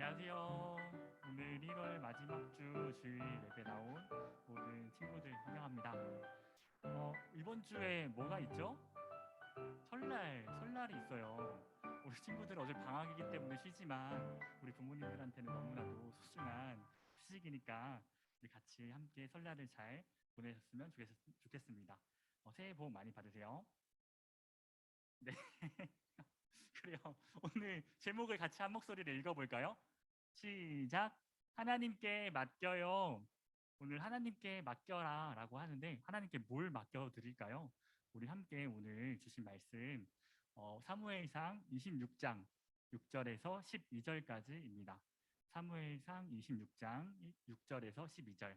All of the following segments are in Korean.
안녕하세요. 오늘 1월 마지막 주 주일 예배 나온 모든 친구들 환영합니다. 어, 이번 주에 뭐가 있죠? 설날, 설날이 있어요. 우리 친구들 어제 방학이기 때문에 쉬지만 우리 부모님들한테는 너무나도 소중한 휴식이니까 우리 같이 함께 설날을 잘 보내셨으면 좋겠, 좋겠습니다. 어, 새해 복 많이 받으세요. 네. 그래요. 오늘 제목을 같이 한 목소리를 읽어볼까요? 시작. 하나님께 맡겨요. 오늘 하나님께 맡겨라 라고 하는데 하나님께 뭘 맡겨 드릴까요? 우리 함께 오늘 주신 말씀 어, 사무엘상 26장 6절에서 12절까지입니다. 사무엘상 26장 6절에서 12절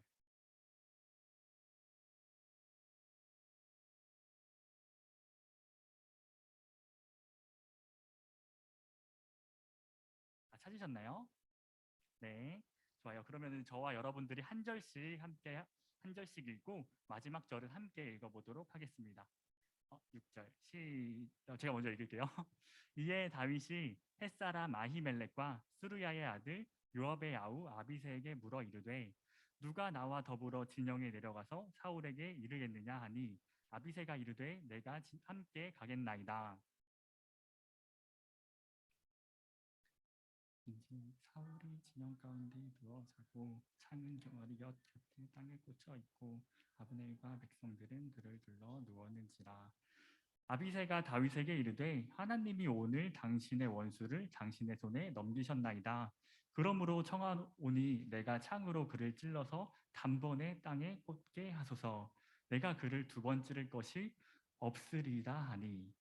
아, 찾으셨나요? 네, 좋아요. 그러면은 저와 여러분들이 한 절씩 함께 한 절씩 읽고 마지막 절을 함께 읽어보도록 하겠습니다. 어, 6절 시 어, 제가 먼저 읽을게요. 이에 다윗이 햇사람 아히멜렉과 스루야의 아들 요압의 아우 아비세에게 물어 이르되 누가 나와 더불어 진영에 내려가서 사울에게 이르겠느냐 하니 아비세가 이르되 내가 진- 함께 가겠나이다. 사울이 진영 가운데 누워 자고 창은 경어리 곁 곁에 땅에 꽂혀 있고 아브넬과 백성들은 그를 둘러 누웠는지라. 아비세가 다윗에게 이르되 하나님이 오늘 당신의 원수를 당신의 손에 넘기셨나이다. 그러므로 청하오니 내가 창으로 그를 찔러서 단번에 땅에 꽂게 하소서. 내가 그를 두 번 찌를 것이 없으리다 하니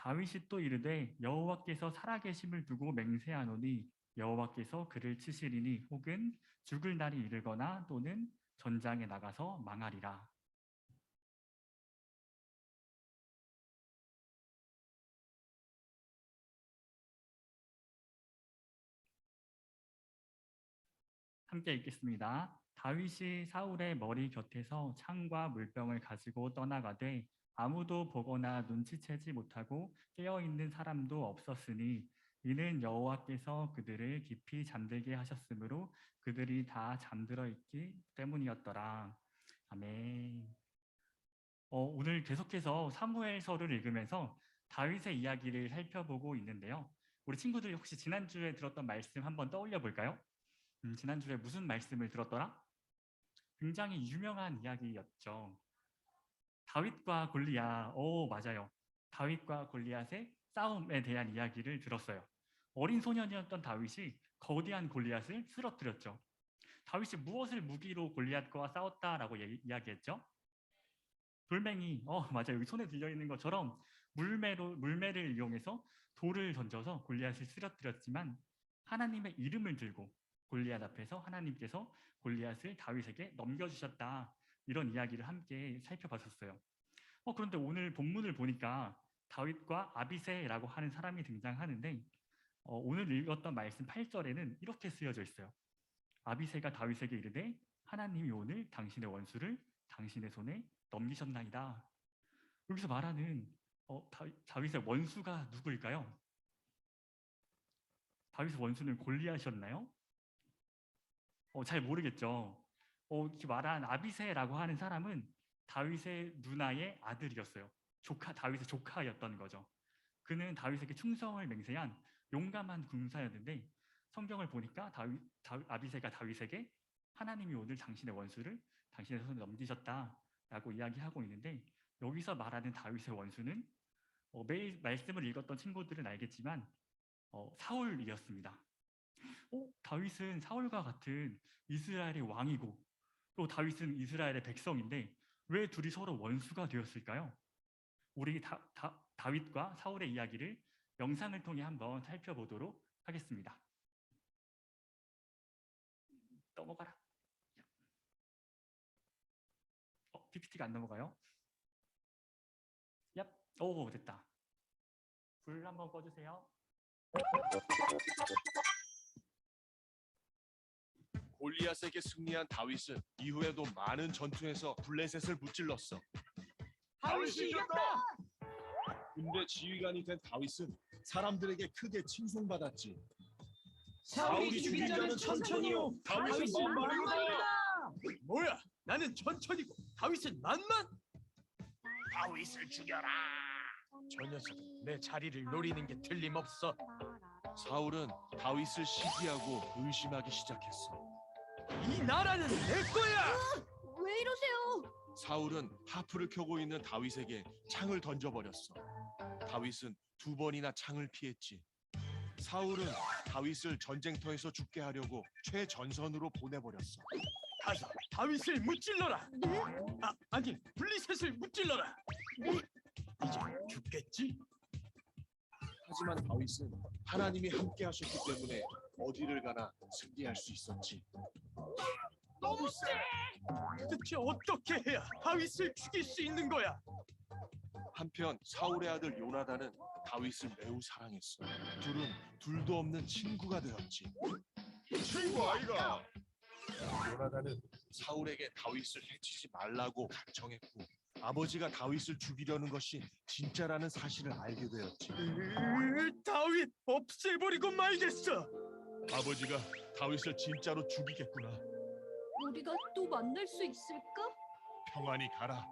다윗이 또 이르되 여호와께서 살아계심을 두고 맹세하노니 여호와께서 그를 치시리니 혹은 죽을 날이 이르거나 또는 전장에 나가서 망하리라. 함께 읽겠습니다. 다윗이 사울의 머리 곁에서 창과 물병을 가지고 떠나가되 아무도 보거나 눈치채지 못하고 깨어 있는 사람도 없었으니 이는 여호와께서 그들을 깊이 잠들게 하셨으므로 그들이 다 잠들어 있기 때문이었더라. 아멘. 어, 오늘 계속해서 사무엘서를 읽으면서 다윗의 이야기를 살펴보고 있는데요. 우리 친구들 혹시 지난주에 들었던 말씀 한번 떠올려 볼까요? 음, 지난주에 무슨 말씀을 들었더라? 굉장히 유명한 이야기였죠. 다윗과 골리앗. 오, 맞아요. 다윗과 골리앗의 싸움에 대한 이야기를 들었어요. 어린 소년이었던 다윗이 거대한 골리앗을 쓰러뜨렸죠. 다윗이 무엇을 무기로 골리앗과 싸웠다라고 얘기- 이야기했죠? 돌멩이. 어, 맞아요. 여기 손에 들려 있는 것처럼 물매로 물매를 이용해서 돌을 던져서 골리앗을 쓰러뜨렸지만 하나님의 이름을 들고 골리앗 앞에서 하나님께서 골리앗을 다윗에게 넘겨주셨다. 이런 이야기를 함께 살펴봤었어요. 어, 그런데 오늘 본문을 보니까 다윗과 아비세라고 하는 사람이 등장하는데 어, 오늘 읽었던 말씀 8절에는 이렇게 쓰여져 있어요. 아비세가 다윗에게 이르되 하나님이 오늘 당신의 원수를 당신의 손에 넘기셨나이다. 여기서 말하는 어, 다윗- 다윗의 원수가 누구일까요? 다윗의 원수는 골리앗이었나요? 어, 잘 모르겠죠. 어, 말한 아비세라고 하는 사람은 다윗의 누나의 아들이었어요. 조카 다윗의 조카였던 거죠. 그는 다윗에게 충성을 맹세한 용감한 군사였는데 성경을 보니까 다윗, 다, 아비세가 다윗에게 하나님이 오늘 당신의 원수를 당신의 손에 넘기셨다라고 이야기하고 있는데 여기서 말하는 다윗의 원수는 어, 매일 말씀을 읽었던 친구들은 알겠지만 어, 사울이었습니다. 어, 다윗은 사울과 같은 이스라엘의 왕이고 또 다윗은 이스라엘의 백성인데 왜 둘이 서로 원수가 되었을까요? 우리 다, 다, 다윗과 사울의 이야기를 영상을 통해 한번 살펴보도록 하겠습니다. 넘어가라. 어, PPT가 안 넘어가요? 얍. 오, 됐다. 불 한번 꺼주세요. 골리앗에게 승리한 다윗은 이후에도 많은 전투에서 블레셋을 무찔렀어. 다윗이 이겼다! 군대 지휘관이 된 다윗은 사람들에게 크게 칭송받았지. 사울이 죽인 자는 천천히요 다윗은 만만이다 뭐야? 나는 천천히고 다윗은 만만? 다윗을 죽여라 저 녀석은 내 자리를 노리는 게 틀림없어. 사울은 다윗을 시기하고 의심하기 시작했어. 이 나라는 내 거야. 왜 이러세요? 사울은 하프를 켜고 있는 다윗에게 창을 던져버렸어. 다윗은 두 번이나 창을 피했지. 사울은 다윗을 전쟁터에서 죽게 하려고 최전선으로 보내버렸어. 가서 다윗을 무찔러라. 네? 아, 아니 블리셋을 무찔러라. 네. 이제 죽겠지? 하지만 다윗은 하나님이 함께 하셨기 때문에 어디를 가나 승리할 수 있었지. 너무 세. 대체 어떻게 해야 다윗을 죽일 수 있는 거야? 한편 사울의 아들 요나단은 다윗을 매우 사랑했어. 둘은 둘도 없는 친구가 되었지. 친구 아이가. 요나단은 사울에게 다윗을 해치지 말라고 간청했고 아버지가 다윗을 죽이려는 것이 진짜라는 사실을 알게 되었지. 으, 다윗 없애버리고 말겠어. 아버지가 다윗을 진짜로 죽이겠구나. 우리가 또 만날 수 있을까? 평안히 가라.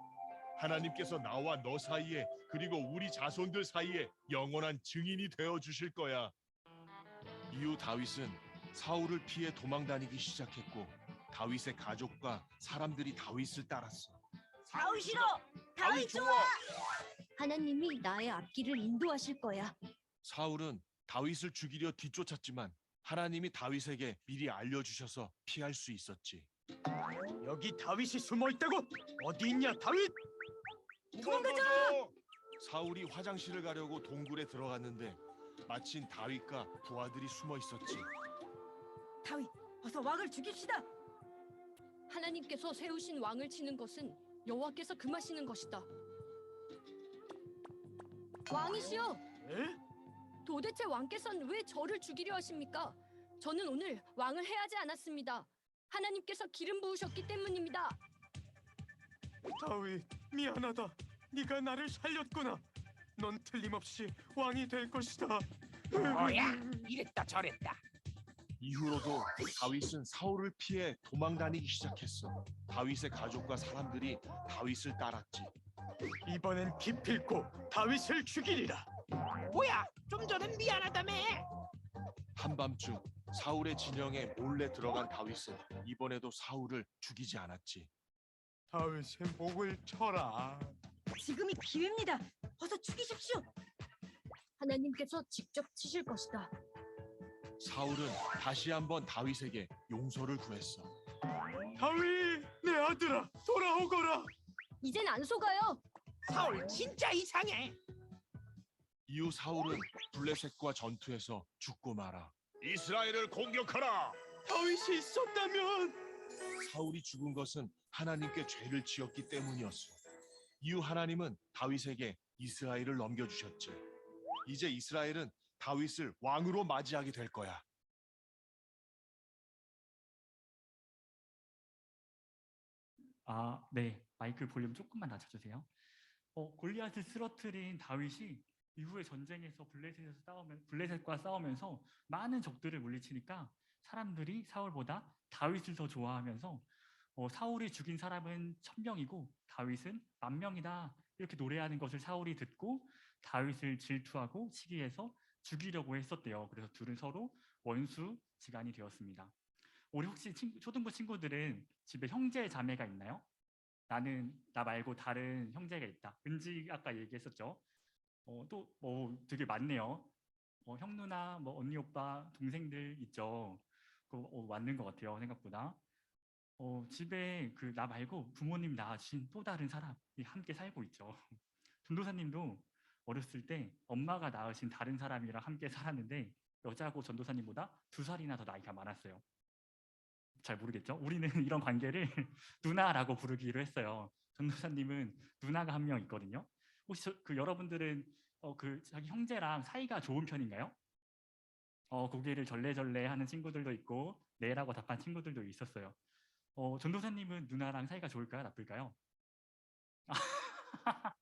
하나님께서 나와 너 사이에 그리고 우리 자손들 사이에 영원한 증인이 되어 주실 거야. 이후 다윗은 사울을 피해 도망 다니기 시작했고 다윗의 가족과 사람들이 다윗을 따랐어. 사울 싫어 다윗 좋아 하나님이 나의 앞길을 인도하실 거야. 사울은 다윗을 죽이려 뒤쫓았지만 하나님이 다윗에게 미리 알려주셔서 피할 수 있었지. 여기 다윗이 숨어 있다고? 어디 있냐 다윗? 도망가자 사울이 화장실을 가려고 동굴에 들어갔는데 마침 다윗과 부하들이 숨어 있었지. 다윗 어서 왕을 죽입시다 하나님께서 세우신 왕을 치는 것은 여호와께서 금하시는 것이다. 왕이시여, 에? 도대체 왕께서는 왜 저를 죽이려 하십니까? 저는 오늘 왕을 해하지 않았습니다. 하나님께서 기름 부으셨기 때문입니다. 다윗 미안하다. 네가 나를 살렸구나. 넌 틀림없이 왕이 될 것이다. 뭐야 이랬다 저랬다 이후로도 다윗은 사울을 피해 도망 다니기 시작했어. 다윗의 가족과 사람들이 다윗을 따랐지. 이번엔 기필코 다윗을 죽이리라. 뭐야 좀 전엔 미안하다며 한밤중 사울의 진영에 몰래 들어간 다윗은 이번에도 사울을 죽이지 않았지. 다윗의 목을 쳐라. 지금이 기회입니다 어서 죽이십시오 하나님께서 직접 치실 것이다. 사울은 다시 한번 다윗에게 용서를 구했어. 다윗 내 아들아 돌아오거라. 이젠 안 속아요. 사울 진짜 이상해 이후 사울은 블레셋과 전투에서 죽고 말아. 이스라엘을 공격하라. 다윗이 있었다면 사울이 죽은 것은 하나님께 죄를 지었기 때문이었어. 이후 하나님은 다윗에게 이스라엘을 넘겨주셨지. 이제 이스라엘은 다윗을 왕으로 맞이하게 될 거야. 아, 네. 마이크 볼륨 조금만 낮춰주세요. 어, 골리앗을 쓰러뜨린 다윗이 이후에 전쟁에서 블레셋에서 싸우면 블레셋과 싸우면서 많은 적들을 물리치니까 사람들이 사울보다 다윗을 더 좋아하면서 어, 사울이 죽인 사람은 천 명이고 다윗은 만 명이다 이렇게 노래하는 것을 사울이 듣고 다윗을 질투하고 시기해서 죽이려고 했었대요. 그래서 둘은 서로 원수 지간이 되었습니다. 우리 혹시 친- 초등부 친구들은 집에 형제 자매가 있나요? 나는 나 말고 다른 형제가 있다. 은지 아까 얘기했었죠. 어, 또뭐 되게 많네요. 어, 형 누나, 뭐 언니 오빠, 동생들 있죠. 그 어, 맞는 것 같아요 생각보다. 어, 집에 그 나 말고 부모님 낳으신 또 다른 사람이 함께 살고 있죠. 전도사님도 어렸을 때 엄마가 낳으신 다른 사람이랑 함께 살았는데 여자고 전도사님보다 두 살이나 더 나이가 많았어요. 잘 모르겠죠? 우리는 이런 관계를 누나라고 부르기로 했어요. 전도사님은 누나가 한 명 있거든요. 혹시 저- 그 여러분들은 어, 그 자기 형제랑 사이가 좋은 편인가요? 어, 고개를 절레절레 하는 친구들도 있고 네라고 답한 친구들도 있었어요. 어, 전도사님은 누나랑 사이가 좋을까요? 나쁠까요?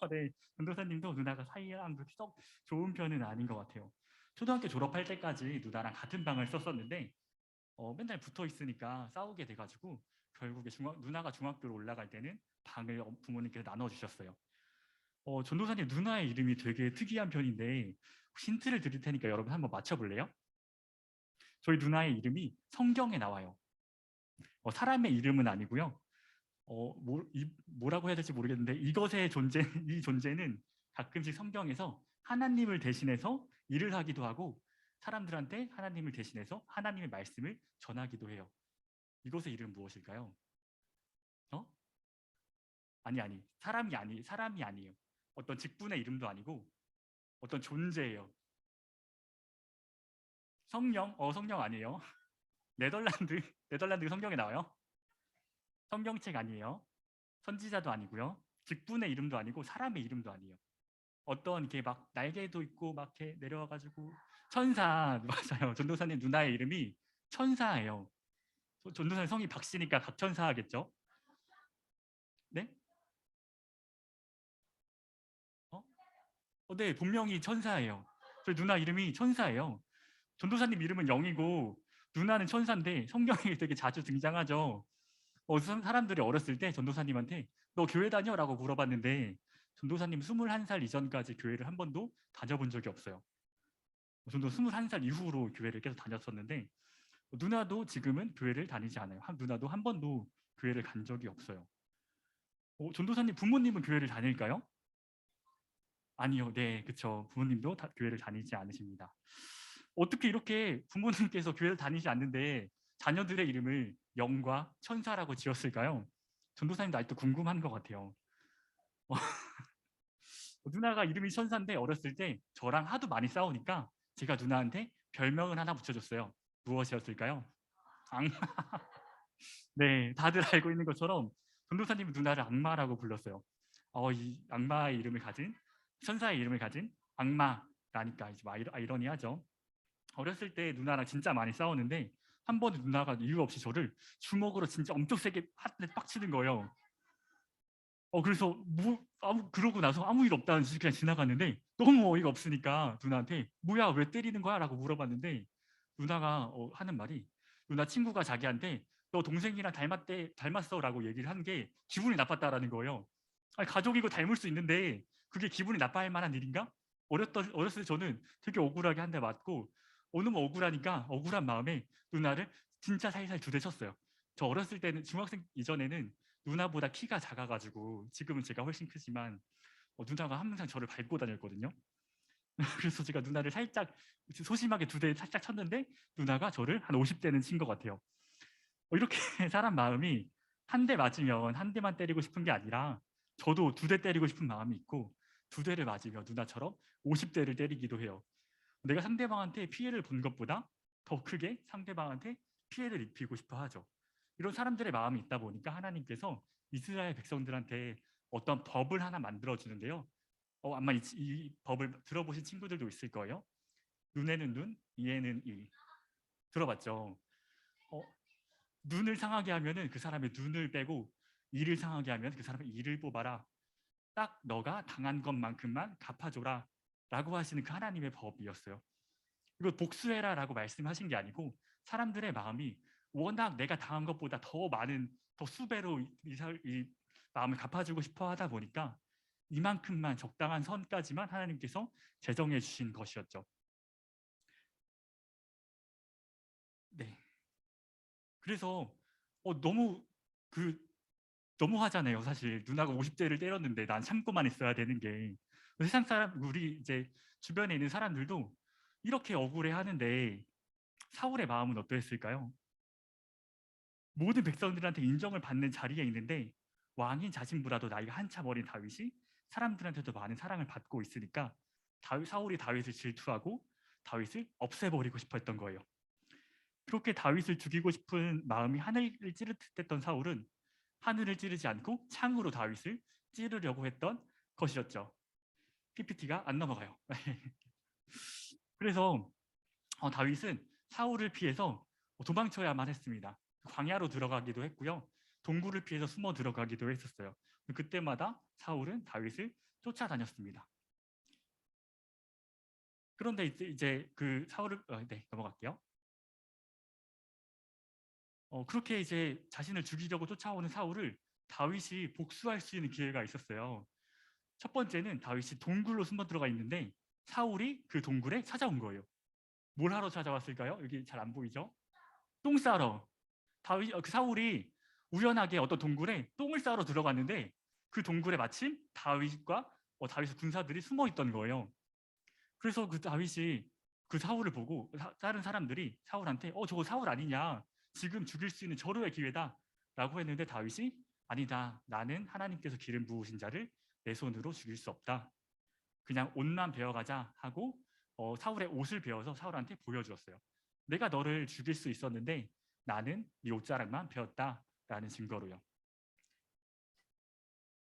어, 네, 전도사님도 누나가 사이랑 썩 좋은 편은 아닌 것 같아요. 초등학교 졸업할 때까지 누나랑 같은 방을 썼었는데 어, 맨날 붙어 있으니까 싸우게 돼가지고 결국에 중학, 누나가 중학교로 올라갈 때는 방을 어- 부모님께서 나눠주셨어요. 어, 전도사님 누나의 이름이 되게 특이한 편인데 힌트를 드릴 테니까 여러분 한번 맞춰볼래요? 저희 누나의 이름이 성경에 나와요. 어, 사람의 이름은 아니고요. 어, 뭐, 이, 뭐라고 해야 될지 모르겠는데 이것의 존재, 이 존재는 가끔씩 성경에서 하나님을 대신해서 일을 하기도 하고 사람들한테 하나님을 대신해서 하나님의 말씀을 전하기도 해요. 이것의 이름 무엇일까요? 어? 아니 아니 사람이 아니 사람이 아니에요. 어떤 직분의 이름도 아니고 어떤 존재예요. 성령 어 성령 아니에요. 네덜란드 네덜란드 성경에 나와요. 성경책 아니에요. 선지자도 아니고요. 직분의 이름도 아니고 사람의 이름도 아니에요. 어떤 이렇게 막 날개도 있고 막 이렇게 내려와 가지고 천사 맞아요. 전도사님 누나의 이름이 천사예요. 저- 전도사님 성이 박씨니까 박천사하겠죠? 네? 네, 본명이 천사예요. 저희 누나 이름이 천사예요. 전도사님 이름은 영이고 누나는 천사인데 성경에 되게 자주 등장하죠. 어, 사- 사람들이 어렸을 때 전도사님한테 너 교회 다녀 라고 물어봤는데 전도사님 21살 이전까지 교회를 한 번도 다녀본 적이 없어요. 전도 21살 이후로 교회를 계속 다녔었는데 누나도 지금은 교회를 다니지 않아요. 한, 누나도 한 번도 교회를 간 적이 없어요. 어, 전도사님 부모님은 교회를 다닐까요? 아니요. 네, 그쵸. 부모님도 다, 교회를 다니지 않으십니다. 어떻게 이렇게 부모님께서 교회를 다니지 않는데 자녀들의 이름을 영과 천사라고 지었을까요? 전도사님도 아직도 궁금한 것 같아요. 어, 누나가 이름이 천사인데 어렸을 때 저랑 하도 많이 싸우니까 제가 누나한테 별명을 하나 붙여줬어요. 무엇이었을까요? 악마. 네, 다들 알고 있는 것처럼 전도사님은 누나를 악마라고 불렀어요. 어, 이 악마의 이름을 가진 천사의 이름을 가진 악마라니까 이제 막 아이러- 아이러니하죠. 어렸을 때 누나랑 진짜 많이 싸웠는데 한 번은 누나가 이유 없이 저를 주먹으로 진짜 엄청 세게 한대 빡치는 거예요. 어 그래서 뭐 아무 그러고 나서 아무 일 없다는 듯이 그냥 지나갔는데 너무 어이가 없으니까 누나한테 뭐야 왜 때리는 거야라고 물어봤는데 누나가 어, 하는 말이 누나 친구가 자기한테 너 동생이랑 닮았대 닮았어라고 얘기를 한 게 기분이 나빴다라는 거예요. 아니, 가족이고 닮을 수 있는데 그게 기분이 나빠할 만한 일인가? 어렸던 어렸을 때 저는 되게 억울하게 한 대 맞고 어, 너무 억울하니까 억울한 마음에 누나를 진짜 살살 두대 쳤어요. 저 어렸을 때는 중학생 이전에는 누나보다 키가 작아가지고 지금은 제가 훨씬 크지만 어, 누나가 항상 저를 밟고 다녔거든요. 그래서 제가 누나를 살짝 소심하게 두 대 살짝 쳤는데 누나가 저를 한 50대는 친 것 같아요. 어, 이렇게 사람 마음이 한 대 맞으면 한 대만 때리고 싶은 게 아니라 저도 두 대 때리고 싶은 마음이 있고 두 대를 맞으면 누나처럼 50대를 때리기도 해요. 내가 상대방한테 피해를 본 것보다 더 크게 상대방한테 피해를 입히고 싶어 하죠. 이런 사람들의 마음이 있다 보니까 하나님께서 이스라엘 백성들한테 어떤 법을 하나 만들어 주는데요. 어, 아마 이, 이 법을 들어보신 친구들도 있을 거예요. 눈에는 눈, 이에는 이. 들어봤죠? 어, 눈을 상하게 하면은 그 사람의 눈을 빼고 이를 상하게 하면 그 사람의 이를 뽑아라. 딱 너가 당한 것만큼만 갚아줘라. 라고 하시는 그 하나님의 법이었어요. 이거 복수해라 라고 말씀하신 게 아니고 사람들의 마음이 워낙 내가 당한 것보다 더 많은 더 수배로 이, 이 마음을 갚아주고 싶어 하다 보니까 이만큼만 적당한 선까지만 하나님께서 제정해 주신 것이었죠. 네. 그래서 어, 너무 그 너무 하잖아요. 사실 누나가 50대를 때렸는데 난 참고만 있어야 되는 게 세상 사람 우리 이제 주변에 있는 사람들도 이렇게 억울해 하는데 사울의 마음은 어떠했을까요? 모든 백성들한테 인정을 받는 자리에 있는데 왕인 자신보다도 나이가 한참 어린 다윗이 사람들한테도 많은 사랑을 받고 있으니까 다윗, 사울이 다윗을 질투하고 다윗을 없애버리고 싶어 했던 거예요. 그렇게 다윗을 죽이고 싶은 마음이 하늘을 찌릿했던 사울은 하늘을 찌르지 않고 창으로 다윗을 찌르려고 했던 것이었죠. PPT가 안 넘어가요. 그래서 어, 다윗은 사울을 피해서 도망쳐야만 했습니다. 광야로 들어가기도 했고요. 동굴을 피해서 숨어 들어가기도 했었어요. 그때마다 사울은 다윗을 쫓아다녔습니다. 그런데 이제, 그 사울을 어, 네 넘어갈게요. 어, 그렇게 이제 자신을 죽이려고 쫓아오는 사울을 다윗이 복수할 수 있는 기회가 있었어요. 첫 번째는 다윗이 동굴로 숨어 들어가 있는데 사울이 그 동굴에 찾아온 거예요. 뭘 하러 찾아왔을까요? 여기 잘 안 보이죠? 똥 싸러. 다윗 어, 그 사울이 우연하게 어떤 동굴에 똥을 싸러 들어갔는데 그 동굴에 마침 다윗과 어, 다윗의 군사들이 숨어 있던 거예요. 그래서 그 다윗이 그 사울을 보고 사- 다른 사람들이 사울한테 어 저거 사울 아니냐 지금 죽일 수 있는 절호의 기회다 라고 했는데 다윗이 아니다. 나는 하나님께서 기름 부으신 자를 내 손으로 죽일 수 없다. 그냥 옷만 베어가자 하고 어, 사울의 옷을 베어서 사울한테 보여주었어요. 내가 너를 죽일 수 있었는데 나는 네 옷자락만 베었다 라는 증거로요.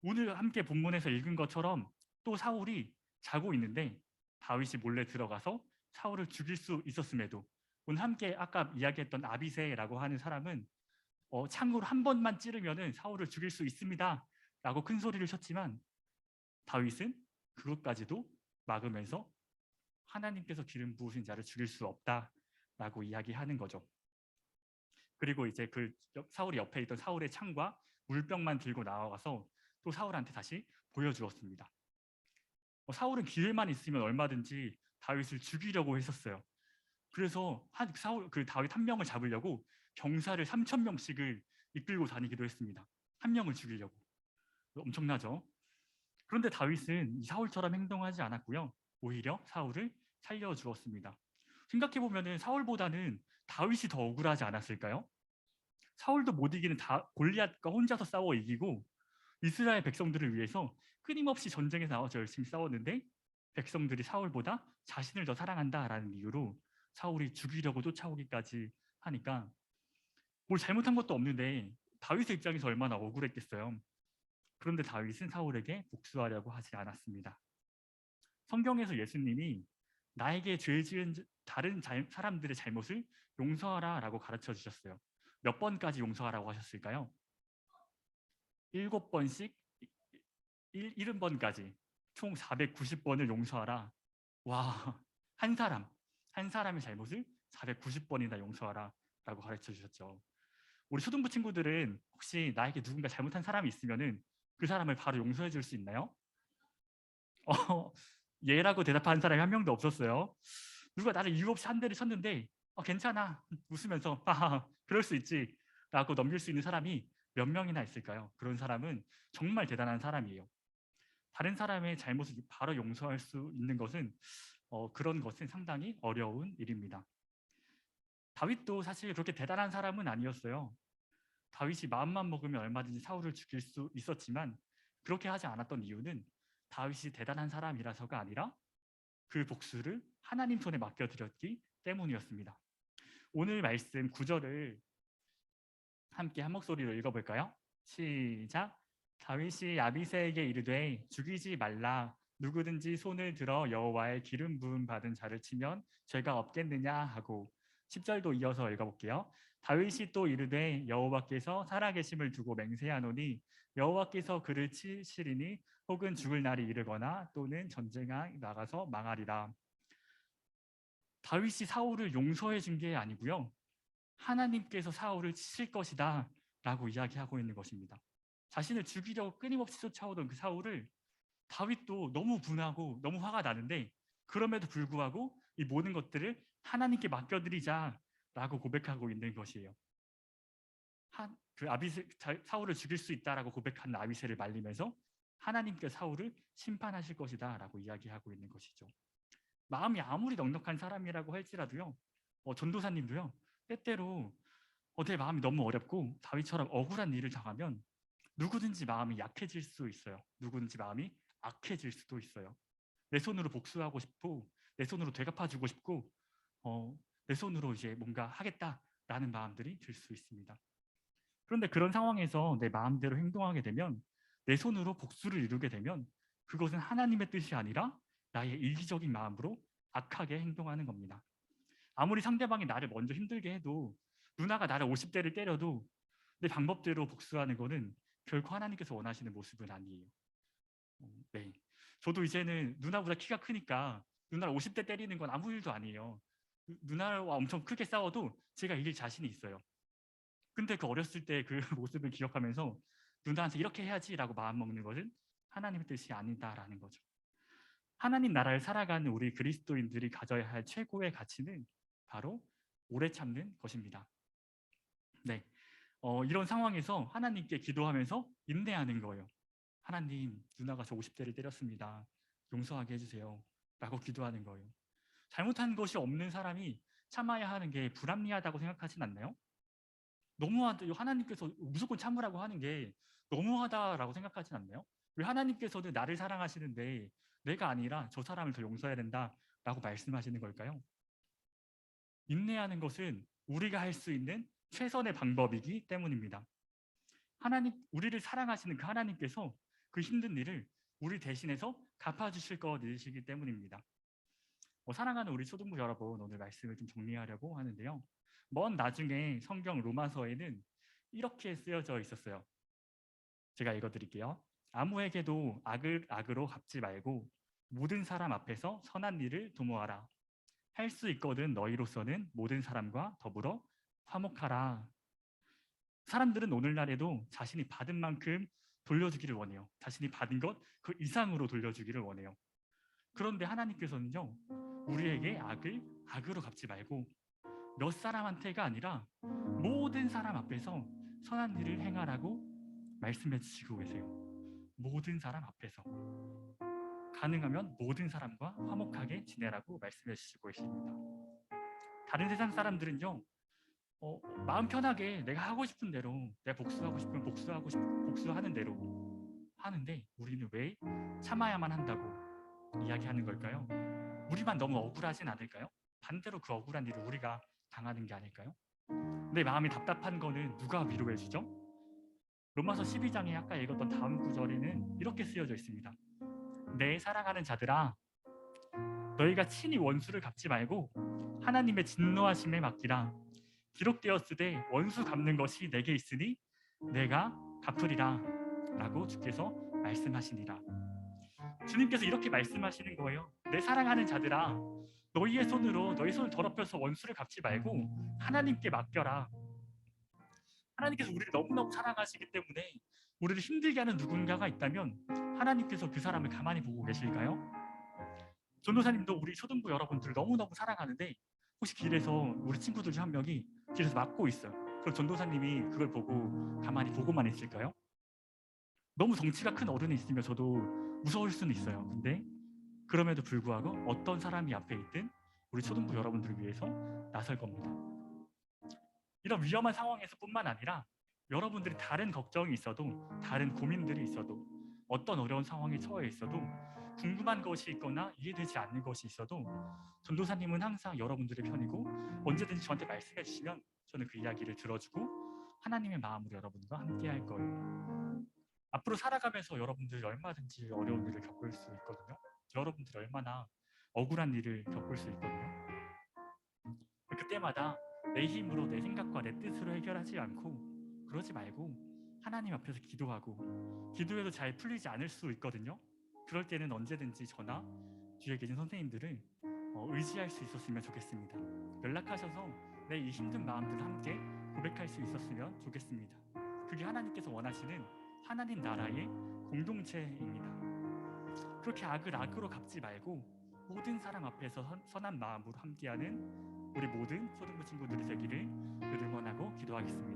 오늘 함께 본문에서 읽은 것처럼 또 사울이 자고 있는데 다윗이 몰래 들어가서 사울을 죽일 수 있었음에도 오늘 함께 아까 이야기했던 아비세라고 하는 사람은 어, 창으로 한 번만 찌르면은 사울을 죽일 수 있습니다 라고 큰 소리를 쳤지만 다윗은 그것까지도 막으면서 하나님께서 기름 부으신 자를 죽일 수 없다 라고 이야기하는 거죠. 그리고 이제 그 옆- 사울이 옆에 있던 사울의 창과 물병만 들고 나와서 또 사울한테 다시 보여주었습니다. 어, 사울은 기회만 있으면 얼마든지 다윗을 죽이려고 했었어요. 그래서 한 사울 그 다윗 한 명을 잡으려고 병사를 3천 명씩을 이끌고 다니기도 했습니다. 한 명을 죽이려고 엄청나죠. 그런데 다윗은 이 사울처럼 행동하지 않았고요. 오히려 사울을 살려 주었습니다. 생각해 보면은 사울보다는 다윗이 더 억울하지 않았을까요? 사울도 못 이기는 다 골리앗과 혼자서 싸워 이기고 이스라엘 백성들을 위해서 끊임없이 전쟁에 나와서 열심히 싸웠는데 백성들이 사울보다 자신을 더 사랑한다라는 이유로 사울이 죽이려고 쫓아오기까지 하니까 뭘 잘못한 것도 없는데 다윗의 입장에서 얼마나 억울했겠어요. 그런데 다윗은 사울에게 복수하려고 하지 않았습니다. 성경에서 예수님이 나에게 죄 지은 다른 잘- 사람들의 잘못을 용서하라 라고 가르쳐 주셨어요. 몇 번까지 용서하라고 하셨을까요? 일곱 번씩 일, 일흔 번까지 총 490번을 용서하라. 와, 한 사람, 한 사람의 잘못을 490번이나 용서하라 라고 가르쳐 주셨죠. 우리 초등부 친구들은 혹시 나에게 누군가 잘못한 사람이 있으면 은 그 사람을 바로 용서해 줄 수 있나요? 어, 예라고 대답하는 사람이 한 명도 없었어요. 누가 나를 이유 없이 한 대를 쳤는데 어, 괜찮아 웃으면서 하하 그럴 수 있지 라고 넘길 수 있는 사람이 몇 명이나 있을까요? 그런 사람은 정말 대단한 사람이에요. 다른 사람의 잘못을 바로 용서할 수 있는 것은 어, 그런 것은 상당히 어려운 일입니다. 다윗도 사실 그렇게 대단한 사람은 아니었어요. 다윗이 마음만 먹으면 얼마든지 사울을 죽일 수 있었지만 그렇게 하지 않았던 이유는 다윗이 대단한 사람이라서가 아니라 그 복수를 하나님 손에 맡겨드렸기 때문이었습니다. 오늘 말씀 구절을 함께 한 목소리로 읽어볼까요? 시작. 다윗이 야비새에게 이르되 죽이지 말라 누구든지 손을 들어 여호와의 기름 부음 받은 자를 치면 죄가 없겠느냐 하고 10절도 이어서 읽어볼게요. 다윗이 또 이르되 여호와께서 살아계심을 두고 맹세하노니 여호와께서 그를 치시리니 혹은 죽을 날이 이르거나 또는 전쟁에 나가서 망하리라. 다윗이 사울을 용서해 준 게 아니고요. 하나님께서 사울을 치실 것이다 라고 이야기하고 있는 것입니다. 자신을 죽이려고 끊임없이 쫓아오던 그 사울을 다윗도 너무 분하고 너무 화가 나는데 그럼에도 불구하고 이 모든 것들을 하나님께 맡겨드리자라고 고백하고 있는 것이에요. 한, 그 아비세 자- 사울을 죽일 수 있다라고 고백한 아비세를 말리면서 하나님께 사울을 심판하실 것이다라고 이야기하고 있는 것이죠. 마음이 아무리 넉넉한 사람이라고 할지라도요, 어, 전도사님도요, 때때로 어, 내 마음이 너무 어렵고 다윗처럼 억울한 일을 당하면 누구든지 마음이 약해질 수 있어요. 누구든지 마음이 악해질 수도 있어요. 내 손으로 복수하고 싶고 내 손으로 되갚아주고 싶고 어, 내 손으로 이제 뭔가 하겠다라는 마음들이 들 수 있습니다. 그런데 그런 상황에서 내 마음대로 행동하게 되면 내 손으로 복수를 이루게 되면 그것은 하나님의 뜻이 아니라 나의 이기적인 마음으로 악하게 행동하는 겁니다. 아무리 상대방이 나를 먼저 힘들게 해도 누나가 나를 50대를 때려도 내 방법대로 복수하는 거는 결코 하나님께서 원하시는 모습은 아니에요. 어, 네. 저도 이제는 누나보다 키가 크니까 누나를 50대 때리는 건 아무 일도 아니에요. 누- 누나와 엄청 크게 싸워도 제가 이길 자신이 있어요. 근데 그 어렸을 때 그 모습을 기억하면서 누나한테 이렇게 해야지라고 마음 먹는 것은 하나님의 뜻이 아니다라는 거죠. 하나님 나라를 살아가는 우리 그리스도인들이 가져야 할 최고의 가치는 바로 오래 참는 것입니다. 네, 어, 이런 상황에서 하나님께 기도하면서 인내하는 거예요. 하나님, 누나가 저 50대를 때렸습니다. 용서하게 해주세요. 라고 기도하는 거예요. 잘못한 것이 없는 사람이 참아야 하는 게 불합리하다고 생각하진 않나요? 너무하다, 하나님께서 무조건 참으라고 하는 게 너무하다라고 생각하진 않나요? 왜 하나님께서는 나를 사랑하시는데 내가 아니라 저 사람을 더 용서해야 된다라고 말씀하시는 걸까요? 인내하는 것은 우리가 할 수 있는 최선의 방법이기 때문입니다. 하나님 우리를 사랑하시는 그 하나님께서 그 힘든 일을 우리 대신해서 갚아주실 것이기 때문입니다. 어, 사랑하는 우리 초등부 여러분 오늘 말씀을 좀 정리하려고 하는데요. 먼 나중에 성경 로마서에는 이렇게 쓰여져 있었어요. 제가 읽어드릴게요. 아무에게도 악을 악으로 갚지 말고 모든 사람 앞에서 선한 일을 도모하라. 할 수 있거든 너희로서는 모든 사람과 더불어 화목하라. 사람들은 오늘날에도 자신이 받은 만큼 돌려주기를 원해요. 자신이 받은 것 그 이상으로 돌려주기를 원해요. 그런데 하나님께서는요, 우리에게 악을 악으로 갚지 말고 몇 사람한테가 아니라 모든 사람 앞에서 선한 일을 행하라고 말씀해 주시고 계세요. 모든 사람 앞에서 가능하면 모든 사람과 화목하게 지내라고 말씀해 주시고 계십니다. 다른 세상 사람들은요, 어, 마음 편하게 내가 하고 싶은 대로 내가 복수하고 싶으면 복수하고 싶 복수하는 대로 하는데 우리는 왜 참아야만 한다고 이야기하는 걸까요? 우리만 너무 억울하진 않을까요? 반대로 그 억울한 일을 우리가 당하는 게 아닐까요? 내 마음이 답답한 거는 누가 위로해 주죠? 로마서 12장에 아까 읽었던 다음 구절에는 이렇게 쓰여져 있습니다. 내 사랑하는 자들아 너희가 친히 원수를 갚지 말고 하나님의 진노하심에 맡기라 기록되었으되 원수 갚는 것이 내게 있으니 내가 갚으리라 라고 주께서 말씀하시니라. 주님께서 이렇게 말씀하시는 거예요 내 사랑하는 자들아 너희의 손으로 너희 손을 더럽혀서 원수를 갚지 말고 하나님께 맡겨라. 하나님께서 우리를 너무너무 사랑하시기 때문에 우리를 힘들게 하는 누군가가 있다면 하나님께서 그 사람을 가만히 보고 계실까요? 전도사님도 우리 초등부 여러분들을 너무너무 사랑하는데 혹시 길에서 우리 친구들 중 한 명이 길에서 맞고 있어요. 그럼 전도사님이 그걸 보고 가만히 보고만 있을까요? 너무 덩치가 큰 어른이 있으면 저도 무서울 수는 있어요. 근데 그럼에도 불구하고 어떤 사람이 앞에 있든 우리 초등부 여러분들을 위해서 나설 겁니다. 이런 위험한 상황에서 뿐만 아니라 여러분들이 다른 걱정이 있어도 다른 고민들이 있어도 어떤 어려운 상황에 처해 있어도 궁금한 것이 있거나 이해되지 않는 것이 있어도 전도사님은 항상 여러분들의 편이고 언제든지 저한테 말씀해 주시면 저는 그 이야기를 들어주고 하나님의 마음으로 여러분과 함께 할 거예요. 앞으로 살아가면서 여러분들이 얼마든지 어려운 일을 겪을 수 있거든요. 여러분들이 얼마나 억울한 일을 겪을 수 있거든요. 그때마다 내 힘으로 내 생각과 내 뜻으로 해결하지 않고 그러지 말고 하나님 앞에서 기도하고 기도해도 잘 풀리지 않을 수 있거든요. 그럴 때는 언제든지 저나 뒤에 계신 선생님들을 어, 의지할 수 있었으면 좋겠습니다. 연락하셔서 내 이 힘든 마음들을 함께 고백할 수 있었으면 좋겠습니다. 그게 하나님께서 원하시는 하나님 나라의 공동체입니다. 그렇게 악을 악으로 갚지 말고 모든 사람 앞에서 선, 선한 마음으로 함께하는 우리 모든 초등부 친구들이 되기를 늘 응원하고 기도하겠습니다.